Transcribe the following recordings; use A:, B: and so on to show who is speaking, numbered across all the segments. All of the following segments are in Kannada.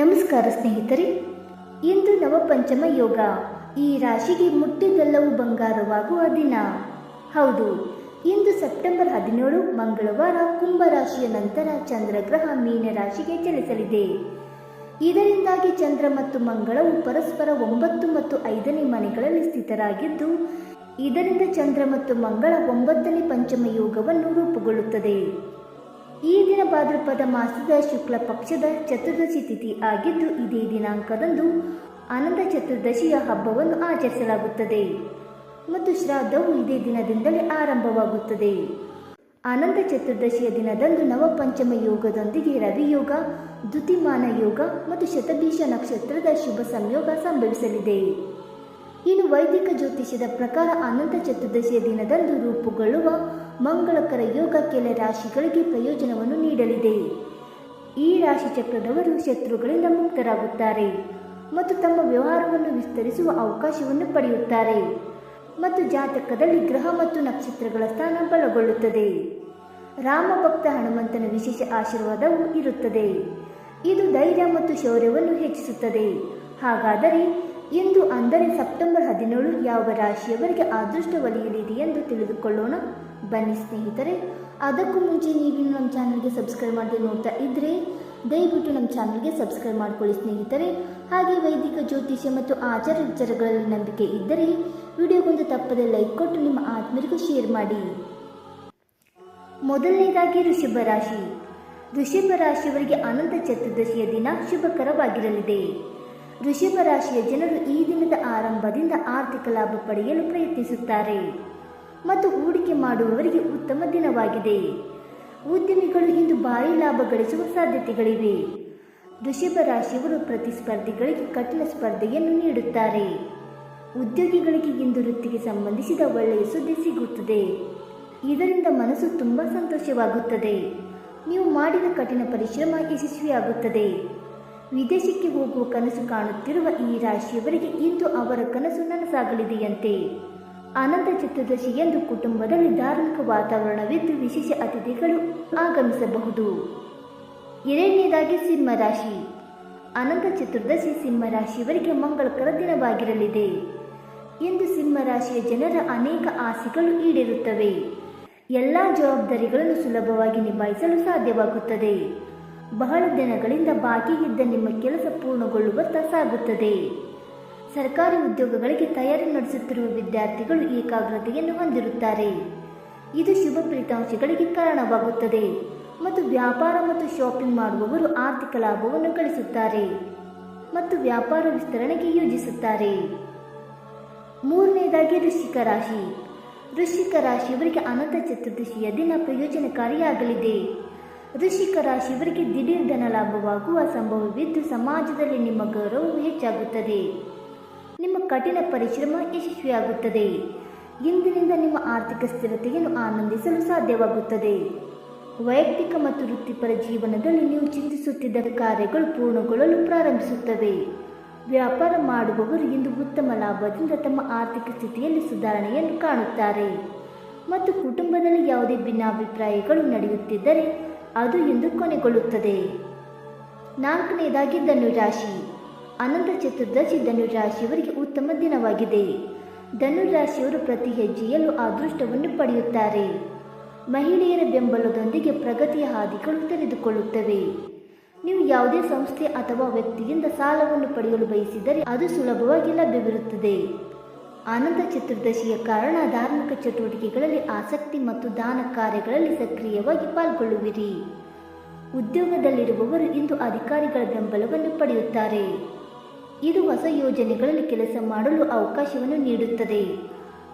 A: ನಮಸ್ಕಾರ ಸ್ನೇಹಿತರೆ, ಇಂದು ನವಪಂಚಮ ಯೋಗ. ಈ ರಾಶಿಗೆ ಮುಟ್ಟಿದೆಲ್ಲವೂ ಬಂಗಾರವಾಗುವ ದಿನ. ಹೌದು, ಇಂದು ಸೆಪ್ಟೆಂಬರ್ ಹದಿನೇಳು, ಮಂಗಳವಾರ ಕುಂಭ ರಾಶಿಯ ನಂತರ ಚಂದ್ರಗ್ರಹ ಮೀನ ರಾಶಿಗೆ ಚಲಿಸಲಿದೆ. ಇದರಿಂದಾಗಿ ಚಂದ್ರ ಮತ್ತು ಮಂಗಳವು ಪರಸ್ಪರ ಒಂಬತ್ತು ಮತ್ತು ಐದನೇ ಮನೆಗಳಲ್ಲಿ ಸ್ಥಿತರಾಗಿದ್ದು, ಇದರಿಂದ ಚಂದ್ರ ಮತ್ತು ಮಂಗಳ ಒಂಬತ್ತನೇ ಪಂಚಮ ಯೋಗವನ್ನು ರೂಪುಗೊಳ್ಳುತ್ತದೆ. ಈ ದಿನ ಭಾದ್ರಪದ ಮಾಸದ ಶುಕ್ಲ ಪಕ್ಷದ ಚತುರ್ದಶಿ ತಿಥಿ ಆಗಿದ್ದು ಇದೇ ದಿನಾಂಕದಂದು ಆನಂದ ಚತುರ್ದಶಿಯ ಹಬ್ಬವನ್ನು ಆಚರಿಸಲಾಗುತ್ತದೆ. ಮತ್ತು ಶ್ರಾದ್ದವು ಇದೇ ದಿನದಿಂದಲೇ ಆರಂಭವಾಗುತ್ತದೆ. ಆನಂದ ಚತುರ್ದಶಿಯ ದಿನದಂದು ನವಪಂಚಮ ಯೋಗದೊಂದಿಗೆ ರವಿಯೋಗ ದ್ಯುತಿಮಾನ ಯೋಗ ಮತ್ತು ಶತಭೀಷ ನಕ್ಷತ್ರದ ಶುಭ ಸಂಯೋಗ ಸಂಭವಿಸಲಿದೆ. ಇನ್ನು ವೈದಿಕ ಜ್ಯೋತಿಷ್ಯದ ಪ್ರಕಾರ ಅನಂತ ಚತುರ್ದಶಿಯ ದಿನದಂದು ರೂಪುಗೊಳ್ಳುವ ಮಂಗಳಕರ ಯೋಗ ಕೆಲ ರಾಶಿಗಳಿಗೆ ಪ್ರಯೋಜನವನ್ನು ನೀಡಲಿದೆ. ಈ ರಾಶಿ ಚಕ್ರದವರು ಶತ್ರುಗಳಿಂದ ಮುಕ್ತರಾಗುತ್ತಾರೆ ಮತ್ತು ತಮ್ಮ ವ್ಯವಹಾರವನ್ನು ವಿಸ್ತರಿಸುವ ಅವಕಾಶವನ್ನು ಪಡೆಯುತ್ತಾರೆ ಮತ್ತು ಜಾತಕದಲ್ಲಿ ಗ್ರಹ ಮತ್ತು ನಕ್ಷತ್ರಗಳ ಸ್ಥಾನ ಬಲಗೊಳ್ಳುತ್ತದೆ. ರಾಮಭಕ್ತ ಹನುಮಂತನ ವಿಶೇಷ ಆಶೀರ್ವಾದವು ಇರುತ್ತದೆ. ಇದು ಧೈರ್ಯ ಮತ್ತು ಶೌರ್ಯವನ್ನು ಹೆಚ್ಚಿಸುತ್ತದೆ. ಹಾಗಾದರೆ ಇಂದು ಅಂದರೆ ಸೆಪ್ಟೆಂಬರ್ ಹದಿನೇಳು ಯಾವ ರಾಶಿಯವರಿಗೆ ಅದೃಷ್ಟ ಒಲಿಯಲಿದೆ ಎಂದು ತಿಳಿದುಕೊಳ್ಳೋಣ. ಬನ್ನಿ ಸ್ನೇಹಿತರೆ, ಅದಕ್ಕೂ ಮುಂಚೆ ನೀವು ನಮ್ಮ ಚಾನಲ್ಗೆ ಸಬ್ಸ್ಕ್ರೈಬ್ ಮಾಡದೆ ನೋಡ್ತಾ ಇದ್ದರೆ ದಯವಿಟ್ಟು ನಮ್ಮ ಚಾನಲ್ಗೆ ಸಬ್ಸ್ಕ್ರೈಬ್ ಮಾಡ್ಕೊಳ್ಳಿ ಸ್ನೇಹಿತರೆ. ಹಾಗೆ ವೈದಿಕ, ಜ್ಯೋತಿಷ್ಯ ಮತ್ತು ಆಚಾರ ವಿಚಾರಗಳಲ್ಲಿ ನಂಬಿಕೆ ಇದ್ದರೆ ವಿಡಿಯೋಗೊಂದು ತಪ್ಪದೆ ಲೈಕ್ ಕೊಟ್ಟು ನಿಮ್ಮ ಆತ್ಮರಿಗೂ ಶೇರ್ ಮಾಡಿ. ಮೊದಲನೇದಾಗಿ ಋಷಭ ರಾಶಿ. ಋಷಭ ರಾಶಿಯವರಿಗೆ ಅನಂತ ಚತುರ್ದಶಿಯ ದಿನ ಶುಭಕರವಾಗಿರಲಿದೆ. ಋಷಭ ರಾಶಿಯ ಜನರು ಈ ದಿನದ ಆರಂಭದಿಂದ ಆರ್ಥಿಕ ಲಾಭ ಪಡೆಯಲು ಪ್ರಯತ್ನಿಸುತ್ತಾರೆ. ಮತ್ತು ಹೂಡಿಕೆ ಮಾಡುವವರಿಗೆ ಉತ್ತಮ ದಿನವಾಗಿದೆ. ಉದ್ಯಮಿಗಳು ಇಂದು ಭಾರಿ ಲಾಭ ಗಳಿಸುವ ಸಾಧ್ಯತೆಗಳಿವೆ. ವೃಷಭ ರಾಶಿಯವರು ಪ್ರತಿಸ್ಪರ್ಧಿಗಳಿಗೆ ಕಠಿಣ ಸ್ಪರ್ಧೆಯನ್ನು ನೀಡುತ್ತಾರೆ. ಉದ್ಯೋಗಿಗಳಿಗೆ ಇಂದು ವೃತ್ತಿಗೆ ಸಂಬಂಧಿಸಿದ ಒಳ್ಳೆಯ ಸುದ್ದಿ ಸಿಗುತ್ತದೆ. ಇದರಿಂದ ಮನಸ್ಸು ತುಂಬ ಸಂತೋಷವಾಗುತ್ತದೆ. ನೀವು ಮಾಡಿದ ಕಠಿಣ ಪರಿಶ್ರಮ ಯಶಸ್ವಿಯಾಗುತ್ತದೆ. ವಿದೇಶಕ್ಕೆ ಹೋಗುವ ಕನಸು ಕಾಣುತ್ತಿರುವ ಈ ರಾಶಿಯವರಿಗೆ ಇಂದು ಅವರ ಕನಸು ನನಸಾಗಲಿದೆಯಂತೆ. ಅನಂತ ಚತುರ್ದಶಿ ಎಂದು ಕುಟುಂಬದಲ್ಲಿ ಧಾರ್ಮಿಕ ವಾತಾವರಣವಿದ್ದು ವಿಶೇಷ ಅತಿಥಿಗಳು ಆಗಮಿಸಬಹುದು. ಎರಡನೇದಾಗಿ ಸಿಂಹ ರಾಶಿ. ಅನಂತ ಚತುರ್ದಶಿ ಸಿಂಹ ರಾಶಿಯವರಿಗೆ ಮಂಗಳಕರ ದಿನವಾಗಿರಲಿದೆ. ಇಂದು ಸಿಂಹ ರಾಶಿಯ ಜನರ ಅನೇಕ ಆಸೆಗಳು ಈಡೇರುತ್ತವೆ. ಎಲ್ಲ ಜವಾಬ್ದಾರಿಗಳನ್ನು ಸುಲಭವಾಗಿ ನಿಭಾಯಿಸಲು ಸಾಧ್ಯವಾಗುತ್ತದೆ. ಬಹಳ ದಿನಗಳಿಂದ ಬಾಕಿ ಇದ್ದ ನಿಮ್ಮ ಕೆಲಸ ಪೂರ್ಣಗೊಳ್ಳುವತ್ತ ಸಾಗುತ್ತದೆ. ಸರ್ಕಾರಿ ಉದ್ಯೋಗಗಳಿಗೆ ತಯಾರಿ ನಡೆಸುತ್ತಿರುವ ವಿದ್ಯಾರ್ಥಿಗಳು ಏಕಾಗ್ರತೆಯನ್ನು ಹೊಂದಿರುತ್ತಾರೆ. ಇದು ಶುಭ ಫಲಿತಾಂಶಗಳಿಗೆ ಕಾರಣವಾಗುತ್ತದೆ ಮತ್ತು ವ್ಯಾಪಾರ ಮತ್ತು ಶಾಪಿಂಗ್ ಮಾಡುವವರು ಆರ್ಥಿಕ ಲಾಭವನ್ನು ಗಳಿಸುತ್ತಾರೆ ಮತ್ತು ವ್ಯಾಪಾರ ವಿಸ್ತರಣೆಗೆ ಯೋಜಿಸುತ್ತಾರೆ. ಮೂರನೇದಾಗಿ ವೃಶ್ಚಿಕ ರಾಶಿ. ವೃಶ್ಚಿಕ ರಾಶಿಯವರಿಗೆ ಅನಂತ ಚತುರ್ದಶಿಯ ದಿನ ಪ್ರಯೋಜನಕಾರಿಯಾಗಲಿದೆ. ವೃಶ್ಚಿಕ ರಾಶಿಯವರಿಗೆ ದಿಢೀರ್ ಧನ ಲಾಭವಾಗುವ ಸಂಭವವಿದ್ದು ಸಮಾಜದಲ್ಲಿ ನಿಮ್ಮ ಗೌರವವು ಹೆಚ್ಚಾಗುತ್ತದೆ. ನಿಮ್ಮ ಕಠಿಣ ಪರಿಶ್ರಮ ಯಶಸ್ವಿಯಾಗುತ್ತದೆ. ಇಂದಿನಿಂದ ನಿಮ್ಮ ಆರ್ಥಿಕ ಸ್ಥಿರತೆಯನ್ನು ಆನಂದಿಸಲು ಸಾಧ್ಯವಾಗುತ್ತದೆ. ವೈಯಕ್ತಿಕ ಮತ್ತು ವೃತ್ತಿಪರ ಜೀವನದಲ್ಲಿ ನೀವು ಚಿಂತಿಸುತ್ತಿದ್ದ ಕಾರ್ಯಗಳು ಪೂರ್ಣಗೊಳ್ಳಲು ಪ್ರಾರಂಭಿಸುತ್ತವೆ. ವ್ಯಾಪಾರ ಮಾಡುವವರು ಇಂದು ಉತ್ತಮ ಲಾಭದಿಂದ ತಮ್ಮ ಆರ್ಥಿಕ ಸ್ಥಿತಿಯಲ್ಲಿ ಸುಧಾರಣೆಯನ್ನು ಕಾಣುತ್ತಾರೆ. ಮತ್ತು ಕುಟುಂಬದಲ್ಲಿ ಯಾವುದೇ ಭಿನ್ನಾಭಿಪ್ರಾಯಗಳು ನಡೆಯುತ್ತಿದ್ದರೆ ಅದು ಎಂದು ಕೊನೆಗೊಳ್ಳುತ್ತದೆ. ನಾಲ್ಕನೇದಾಗಿ ಧನುರಾಶಿ. ಅನಂತ ಚತುರ್ದಶಿ ಧನುರಾಶಿಯವರಿಗೆ ಉತ್ತಮ ದಿನವಾಗಿದೆ. ಧನುರಾಶಿಯವರು ಪ್ರತಿ ಹೆಜ್ಜೆಯಲ್ಲೂ ಅದೃಷ್ಟವನ್ನು ಪಡೆಯುತ್ತಾರೆ. ಮಹಿಳೆಯರ ಬೆಂಬಲದೊಂದಿಗೆ ಪ್ರಗತಿಯ ಹಾದಿಗಳು ತೆರೆದುಕೊಳ್ಳುತ್ತವೆ. ನೀವು ಯಾವುದೇ ಸಂಸ್ಥೆ ಅಥವಾ ವ್ಯಕ್ತಿಯಿಂದ ಸಾಲವನ್ನು ಪಡೆಯಲು ಬಯಸಿದರೆ ಅದು ಸುಲಭವಾಗಿ ಲಭ್ಯವಿರುತ್ತದೆ. ಅನಂತ ಚತುರ್ದಶಿಯ ಕಾರಣ ಧಾರ್ಮಿಕ ಚಟುವಟಿಕೆಗಳಲ್ಲಿ ಆಸಕ್ತಿ ಮತ್ತು ದಾನ ಕಾರ್ಯಗಳಲ್ಲಿ ಸಕ್ರಿಯವಾಗಿ ಪಾಲ್ಗೊಳ್ಳುವಿರಿ. ಉದ್ಯೋಗದಲ್ಲಿರುವವರು ಇಂದು ಅಧಿಕಾರಿಗಳ ಬೆಂಬಲವನ್ನು ಪಡೆಯುತ್ತಾರೆ. ಇದು ಹೊಸ ಯೋಜನೆಗಳಲ್ಲಿ ಕೆಲಸ ಮಾಡಲು ಅವಕಾಶವನ್ನು ನೀಡುತ್ತದೆ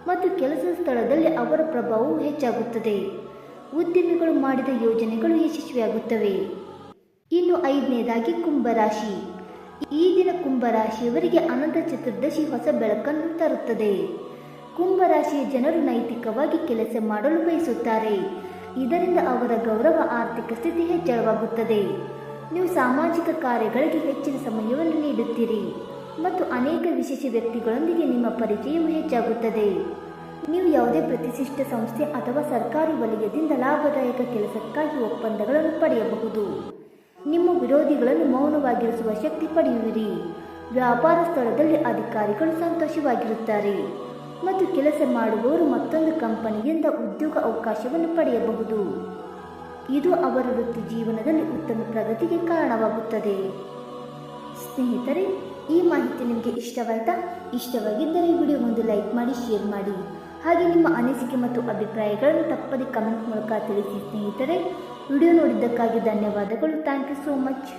A: ಮತ್ತು ಕೆಲಸ ಸ್ಥಳದಲ್ಲಿ ಅವರ ಪ್ರಭಾವವು ಹೆಚ್ಚಾಗುತ್ತದೆ. ಉದ್ಯಮಿಗಳು ಮಾಡಿದ ಯೋಜನೆಗಳು ಯಶಸ್ವಿಯಾಗುತ್ತವೆ. ಇನ್ನು ಐದನೇದಾಗಿ ಕುಂಭರಾಶಿ. ಈ ದಿನ ಕುಂಭರಾಶಿಯವರಿಗೆ ಅನಂತ ಚತುರ್ದಶಿ ಹೊಸ ಬೆಳಕನ್ನು ತರುತ್ತದೆ. ಕುಂಭರಾಶಿಯ ಜನರು ನೈತಿಕವಾಗಿ ಕೆಲಸ ಮಾಡಲು ಬಯಸುತ್ತಾರೆ. ಇದರಿಂದ ಅವರ ಗೌರವ, ಆರ್ಥಿಕ ಸ್ಥಿತಿ ಹೆಚ್ಚಳವಾಗುತ್ತದೆ. ನೀವು ಸಾಮಾಜಿಕ ಕಾರ್ಯಗಳಿಗೆ ಹೆಚ್ಚಿನ ಸಮಯವನ್ನು ನೀಡುತ್ತೀರಿ ಮತ್ತು ಅನೇಕ ವಿಶೇಷ ವ್ಯಕ್ತಿಗಳೊಂದಿಗೆ ನಿಮ್ಮ ಪರಿಚಯವು ಹೆಚ್ಚಾಗುತ್ತದೆ. ನೀವು ಯಾವುದೇ ಪ್ರತಿಷ್ಠಿತ ಸಂಸ್ಥೆ ಅಥವಾ ಸರ್ಕಾರಿ ವಲಯದಿಂದ ಲಾಭದಾಯಕ ಕೆಲಸಕ್ಕಾಗಿ ಒಪ್ಪಂದಗಳನ್ನು ಪಡೆಯಬಹುದು. ನಿಮ್ಮ ವಿರೋಧಿಗಳನ್ನು ಮೌನವಾಗಿರಿಸುವ ಶಕ್ತಿ ಪಡೆಯುವಿರಿ. ವ್ಯಾಪಾರ ಸ್ಥಳದಲ್ಲಿ ಅಧಿಕಾರಿಗಳು ಸಂತೋಷವಾಗಿರುತ್ತಾರೆ. ಮತ್ತು ಕೆಲಸ ಮಾಡುವವರು ಮತ್ತೊಂದು ಕಂಪನಿಯಿಂದ ಉದ್ಯೋಗ ಅವಕಾಶವನ್ನು ಪಡೆಯಬಹುದು. ಇದು ಅವರ ವೃತ್ತಿ ಜೀವನದಲ್ಲಿ ಉತ್ತಮ ಪ್ರಗತಿಗೆ ಕಾರಣವಾಗುತ್ತದೆ. ಸ್ನೇಹಿತರೆ, ಈ ಮಾಹಿತಿ ನಿಮಗೆ ಇಷ್ಟವಾಯ್ತಾ? ಇಷ್ಟವಾಗಿದ್ದರೆ ವಿಡಿಯೋ ಒಂದು ಲೈಕ್ ಮಾಡಿ, ಶೇರ್ ಮಾಡಿ. ಹಾಗೆ ನಿಮ್ಮ ಅನಿಸಿಕೆ ಮತ್ತು ಅಭಿಪ್ರಾಯಗಳನ್ನು ತಪ್ಪದೆ ಕಮೆಂಟ್ ಮೂಲಕ ತಿಳಿಸಿ ಸ್ನೇಹಿತರೆ. ವಿಡಿಯೋ ನೋಡಿದ್ದಕ್ಕಾಗಿ ಧನ್ಯವಾದಗಳು. Thank you so much